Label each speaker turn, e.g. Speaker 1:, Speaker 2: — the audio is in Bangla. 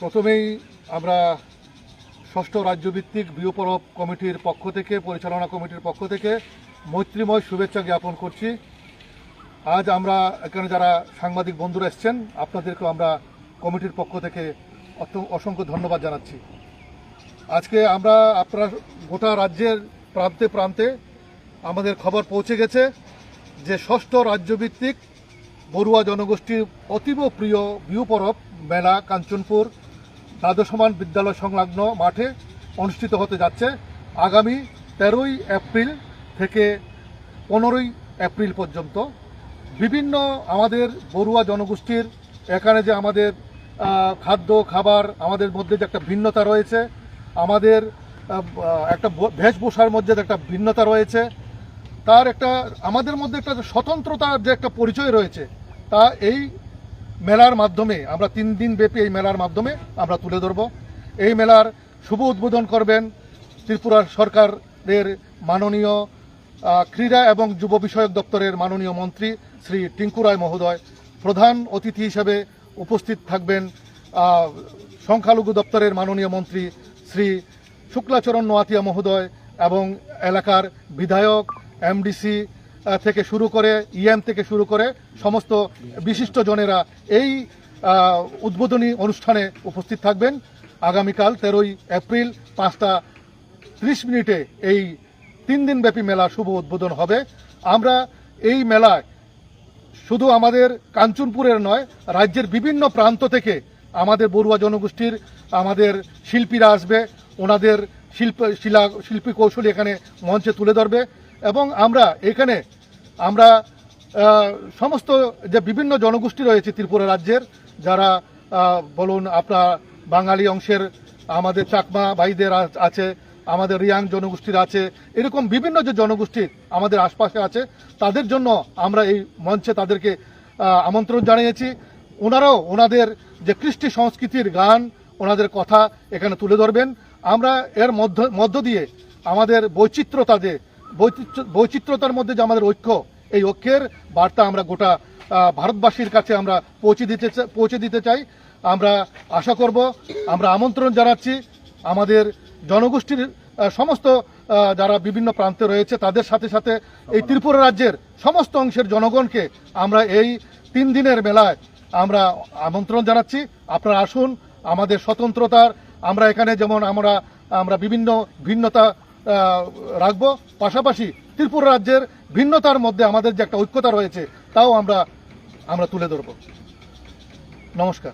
Speaker 1: প্রথমেই আমরা ষষ্ঠ রাজ্যভিত্তিক বিউপরব কমিটির পক্ষ থেকে, পরিচালনা কমিটির পক্ষ থেকে মৈত্রীময় শুভেচ্ছা জ্ঞাপন করছি। আজ আমরা এখানে যারা সাংবাদিক বন্ধুরা এসছেন, আপনাদেরকেও আমরা কমিটির পক্ষ থেকে অসংখ্য ধন্যবাদ জানাচ্ছি। আজকে আমরা আপনারা গোটা রাজ্যের প্রান্তে প্রান্তে আমাদের খবর পৌঁছে গেছে যে ষষ্ঠ রাজ্যভিত্তিক বড়ুয়া জনগোষ্ঠীর অতীব প্রিয় বিহু মেলা, কাঞ্চনপুর দ্বাদশমান বিদ্যালয় সংলগ্ন মাঠে অনুষ্ঠিত হতে যাচ্ছে আগামী তেরোই এপ্রিল থেকে পনেরোই এপ্রিল পর্যন্ত। বিভিন্ন আমাদের বড়ুয়া জনগোষ্ঠীর, এখানে যে আমাদের খাদ্য, খাবার, আমাদের মধ্যে যে একটা ভিন্নতা রয়েছে, আমাদের একটা বেশভূষার মধ্যে যে একটা ভিন্নতা রয়েছে, তার একটা, আমাদের মধ্যে একটা স্বতন্ত্রতার যে একটা পরিচয় রয়েছে, তা এই মেলার মাধ্যমে, আমরা তিন দিন ব্যাপী এই মেলার মাধ্যমে আমরা তুলে ধরব। এই মেলার শুভ উদ্বোধন করবেন ত্রিপুরা সরকারের মাননীয় ক্রীড়া এবং যুব বিষয়ক দপ্তরের মাননীয় মন্ত্রী শ্রী টিঙ্কু রায় মহোদয়। প্রধান অতিথি হিসেবে উপস্থিত থাকবেন সংখ্যালঘু দপ্তরের মাননীয় মন্ত্রী শ্রী শুক্লাচরণ নোয়াতিয়া মহোদয় এবং এলাকার বিধায়ক, এমডিসি থেকে শুরু করে ইএম থেকে শুরু করে সমস্ত বিশিষ্ট জনেরা এই উদ্বোধনী অনুষ্ঠানে উপস্থিত থাকবেন। আগামীকাল তেরোই এপ্রিল পাঁচটা ত্রিশ মিনিটে এই তিন দিনব্যাপী মেলা শুভ উদ্বোধন হবে। আমরা এই মেলায় শুধু আমাদের কাঞ্চনপুরের নয়, রাজ্যের বিভিন্ন প্রান্ত থেকে আমাদের বড়ুয়া জনগোষ্ঠীর, আমাদের শিল্পীরা আসবে। ওনাদের শিল্প, শিলা, শিল্পী কৌশলী এখানে মঞ্চে তুলে ধরবে। এবং আমরা এখানে, আমরা সমস্ত যে বিভিন্ন জনগোষ্ঠী রয়েছে ত্রিপুরা রাজ্যের, যারা বলুন আপনার বাঙালি অংশের, আমাদের চাকমা ভাইদের আছে, আমাদের রিয়াং জনগোষ্ঠীর আছে, এরকম বিভিন্ন যে জনগোষ্ঠীর আমাদের আশপাশে আছে, তাদের জন্য আমরা এই মঞ্চে তাদেরকে আমন্ত্রণ জানিয়েছি। ওনারাও ওনাদের যে কৃষ্টি সংস্কৃতির গান, ওনাদের কথা এখানে তুলে ধরবেন। আমরা এর মধ্য মধ্য দিয়ে আমাদের বৈচিত্র্যতা যে বৈচিত্র্যতার মধ্যে যে আমাদের ঐক্য, এই ঐক্যের বার্তা আমরা গোটা ভারতবাসীর কাছে আমরা পৌঁছে দিতে পৌঁছে দিতে চাই। আমরা আশা করব, আমরা আমন্ত্রণ জানাচ্ছি আমাদের জনগোষ্ঠীর সমস্ত যারা বিভিন্ন প্রান্তে রয়েছে, তাদের সাথে সাথে এই ত্রিপুরা রাজ্যের সমস্ত অংশের জনগণকে আমরা এই তিন দিনের মেলায় আমরা আমন্ত্রণ জানাচ্ছি। আপনারা আসুন, আমাদের স্বতন্ত্রতার, আমরা এখানে যেমন আমরা আমরা বিভিন্ন ভিন্নতা রাখব। পাশাপাশি ত্রিপুরা রাজ্যের ভিন্নতার মধ্যে আমাদের যে একটা ঐক্যতা রয়েছে, তাও আমরা আমরা তুলে ধরব। নমস্কার।